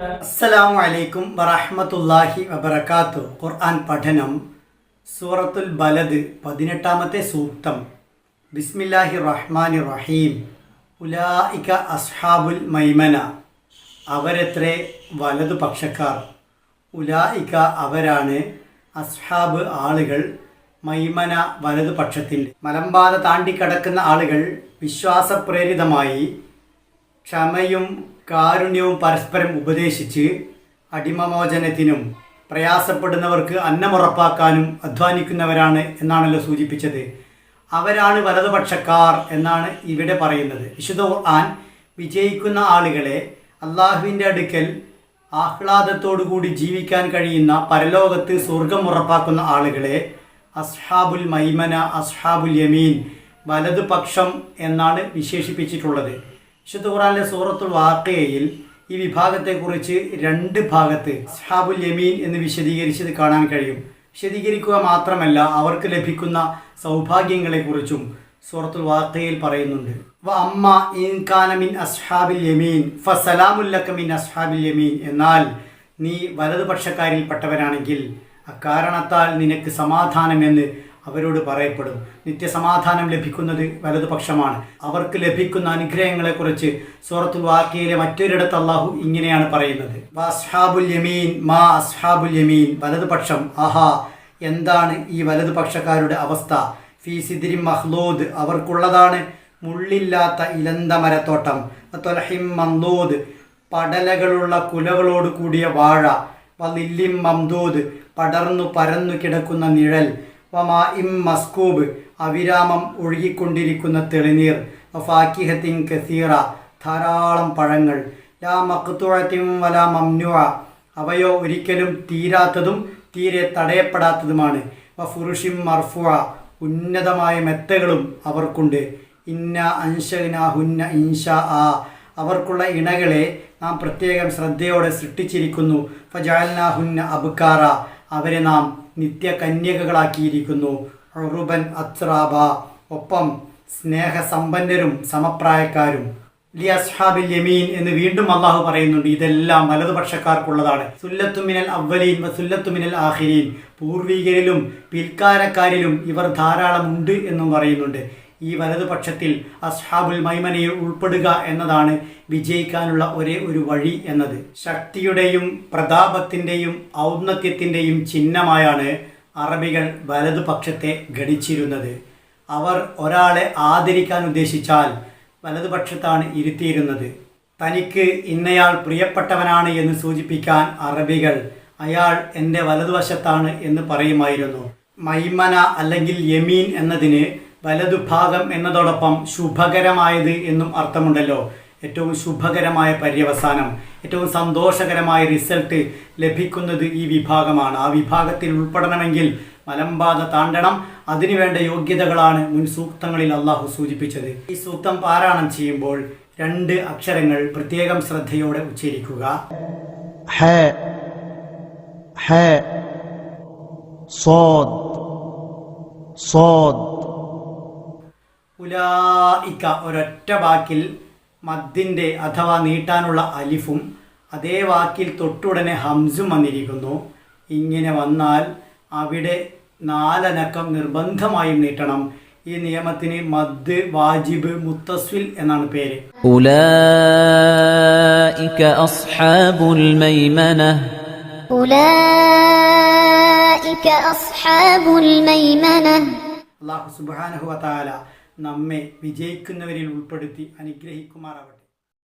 അസ്സലാമു അലൈക്കും വറഹ്മത്തുള്ളാഹി വബർക്കാത്തു ഖുർആൻ പഠനം സൂറത്തുൽ ബലദ് പതിനെട്ടാമത്തെ സൂക്തം. ബിസ്മില്ലാഹി റഹ്മാൻ റഹീം ഉലായിക അസ്ഹാബുൽ മൈമന. അവരെത്രേ? വലതു പക്ഷക്കാർ. ഉലായിക അവരാണ് അസ്ഹാബ് ആളുകൾ മൈമന വലതു പക്ഷത്തിന്റെ മലമ്പാത താണ്ടിക്കടക്കുന്ന ആളുകൾ വിശ്വാസപ്രേരിതമായി ക്ഷമയും കാരുണ്യവും പരസ്പരം ഉപദേശിച്ച് അടിമമോചനത്തിനും പ്രയാസപ്പെടുന്നവർക്ക് അന്നമുറപ്പാക്കാനും അധ്വാനിക്കുന്നവരാണ് എന്നാണല്ലോ സൂചിപ്പിച്ചത്. അവരാണ് വലതുപക്ഷക്കാർ എന്നാണ് ഇവിടെ പറയുന്നത്. വിശുദ്ധ ഖുർആൻ വിജയിക്കുന്ന ആളുകളെ അള്ളാഹുവിന്റെ അടുക്കൽ ആഹ്ലാദത്തോടുകൂടി ജീവിക്കാൻ കഴിയുന്ന പരലോകത്ത് സ്വർഗം ഉറപ്പാക്കുന്ന ആളുകളെ അസ്ഹാബുൽ മൈമന അസ്ഹാബുൽ യമീൻ വലതുപക്ഷം എന്നാണ് വിശേഷിപ്പിച്ചിട്ടുള്ളത്. വിശുദ്ധ ഖുറാനിലെ സൂറത്തുൽ വാക്കയിൽ ഈ വിഭാഗത്തെക്കുറിച്ച് രണ്ട് ഭാഗത്ത് അസ്ഹാബുൽ യമീൻ എന്ന് വിശദീകരിച്ചത് കാണാൻ കഴിയും. വിശദീകരിക്കുക മാത്രമല്ല അവർക്ക് ലഭിക്കുന്ന സൗഭാഗ്യങ്ങളെക്കുറിച്ചും സൂറത്തുൽ വാക്കയിൽ പറയുന്നുണ്ട്. അമ്മ ഇൻകാന മിൻ അസ്ഹാബിൽ യമീൻ ഫസലാമുല്ലക്ക മിൻ അസ്ഹാബിൽ യമീൻ. എന്നാൽ നീ വലതുപക്ഷക്കാരിൽപ്പെട്ടവരാണെങ്കിൽ അക്കാരണത്താൽ നിനക്ക് സമാധാനമെന്ന് അവരോട് പറയപ്പെടും. നിത്യസമാധാനം ലഭിക്കുന്നത് വലതുപക്ഷമാണ്. അവർക്ക് ലഭിക്കുന്ന അനുഗ്രഹങ്ങളെക്കുറിച്ച് സൂറത്തുൽ വാക്കിയിലെ മറ്റൊരിടത്ത് അള്ളാഹു ഇങ്ങനെയാണ് പറയുന്നത്. "വ അസ്ഹാബുൽ യമീൻ മാ അസ്ഹാബുൽ യമീൻ. വലതുപക്ഷം ആഹാ എന്താണ് ഈ വലതുപക്ഷക്കാരുടെ അവസ്ഥ? ഫി സിദിരി മഹ്ലൂദ് അവർക്കുള്ളതാണ് മുള്ളില്ലാത്ത ഇലന്ത മരത്തോട്ടം. തൊലഹിം മന്ദൂദ് പടലകളുള്ള കുലകളോട് കൂടിയ വാഴ. വലില്ലിം മംദൂദ് പടർന്നു പരന്നു കിടക്കുന്ന നിഴൽ. വമാ ഇം മസ്കൂബ്. അവിരാമം ഒഴുകിക്കൊണ്ടിരിക്കുന്ന തെളിനീർ. ഫാക്കിഹത്തിൻ കസീറ. ധാരാളം പഴങ്ങൾ. ലാ മക്തുഴത്തിൻ വല മംനുവ അവയോ ഒരിക്കലും തീരാത്തതും തീരെ തടയപ്പെടാത്തതുമാണ്. വ ഫുറുഷിം മർഫുവ ഉന്നതമായ മെത്തകളും അവർക്കുണ്ട്. ഇന്ന അൻഷനാഹുന്ന ഇൻഷ ആ അവർക്കുള്ള ഇണകളെ നാം പ്രത്യേകം ശ്രദ്ധയോടെ സൃഷ്ടിച്ചിരിക്കുന്നു. ഫജാൽനാഹുന്ന അബുക്കാറ അവരെ നാം നിത്യകന്യകകളാക്കിയിരിക്കുന്നു. റുബൻ അത്രാബ ഒപ്പം സ്നേഹസമ്പന്നരും സമപ്രായക്കാരും. ലി അസ്ഹാബിൽ യമീൻ എന്ന് വീണ്ടും അള്ളാഹു പറയുന്നുണ്ട്. ഇതെല്ലാം വലതുപക്ഷക്കാർക്കുള്ളതാണ്. സുല്ലത്തുമിനൽ അവലീൻ സുല്ലത്തുമിനൽ ആഹിരീൻ പൂർവികരിലും പിൽക്കാരക്കാരിലും ഇവർ ധാരാളമുണ്ട് എന്നും പറയുന്നുണ്ട്. ഈ വലതുപക്ഷത്തിൽ അസ്ഹാബുൽ മൈമനയിൽ ഉൾപ്പെടുക എന്നതാണ് വിജയിക്കാനുള്ള ഒരേ ഒരു വഴി എന്നത്. ശക്തിയുടെയും പ്രതാപത്തിന്റെയും ഔന്നത്യത്തിന്റെയും ചിഹ്നമായാണ് അറബികൾ വലതുപക്ഷത്തെ ഗണിച്ചിരുന്നത്. അവർ ഒരാളെ ആദരിക്കാൻ ഉദ്ദേശിച്ചാൽ വലതുപക്ഷത്താണ് ഇരുത്തിയിരുന്നത്. തനിക്ക് ഇന്നയാൾ പ്രിയപ്പെട്ടവനാണ് എന്ന് സൂചിപ്പിക്കാൻ അറബികൾ അയാൾ എന്റെ വലതുവശത്താണ് എന്ന് പറയുമായിരുന്നു. മൈമന അല്ലെങ്കിൽ യമീൻ എന്നതിന് വലതുഭാഗം എന്നതോടൊപ്പം ശുഭകരമായത് എന്നും അർത്ഥമുണ്ടല്ലോ ഏറ്റവും ശുഭകരമായ പര്യവസാനം ഏറ്റവും സന്തോഷകരമായ റിസൾട്ട് ലഭിക്കുന്നത് ഈ വിഭാഗമാണ് ആ വിഭാഗത്തിൽ ഉൾപ്പെടണമെങ്കിൽ മലമ്പാത താണ്ടണം അതിനുവേണ്ട യോഗ്യതകളാണ് മുൻ സൂക്തങ്ങളിൽ അള്ളാഹു സൂചിപ്പിച്ചത് ഈ സൂക്തം പാരായണം ചെയ്യുമ്പോൾ രണ്ട് അക്ഷരങ്ങൾ പ്രത്യേകം ശ്രദ്ധയോടെ ഉച്ചരിക്കുക حاء حاء صاد صاد ഉലായിക്ക ഒരൊറ്റ വാക്കിൽ മദ്ദിന്റെ അഥവാ നീട്ടാനുള്ള അലിഫും അതേ വാക്കിൽ തൊട്ടുടനെ ഹംസും വന്നിരിക്കുന്നു. ഇങ്ങനെ വന്നാൽ അവിടെ നാലനക്കം നിർബന്ധമായും നീട്ടണം. ഈ നിയമത്തിന് മദ് വാജിബ് മുത്തസ്വിൽ എന്നാണ് പേര്. അള്ളാഹു അസ്ഹാബുൽ മൈമന. അസ്ഹാബുൽ മൈമന. അല്ലാഹു സുബ്ഹാനഹു വതആല നമ്മെ വിജയിക്കുന്നവരിൽ ഉൾപ്പെടുത്തി അനുഗ്രഹിക്കുമാറാവട്ടെ.